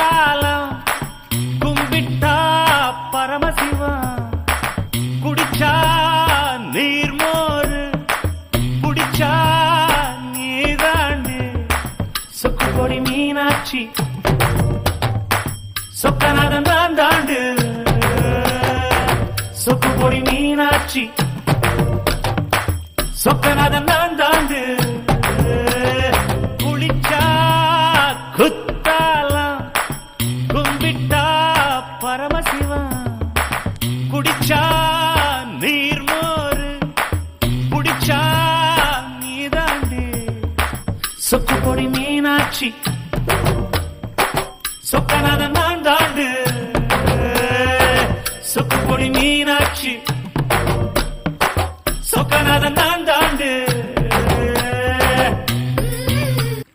தாளம் கும்பிட்டா பரமசிவா குடிச்சா நீர்மோரு குடிச்சா நீராண்டு. சொக்கு கொடி மீனாட்சி சொக்கநாதன் தான் தாண்டு. சொக்கு கொடி மீனாட்சி சொக்கநாதன் தான் தாண்டு. கும்பிட்டா பரமசிவா குடிச்சா நீர்மோரு குடிச்சா நீதாண்டு. சொக்கு பொடி மீனாட்சி சொக்கநாதன் நான் தாண்டு சொக்கு பொடி மீனாட்சி சொக்கநாதன் நான் தாண்டு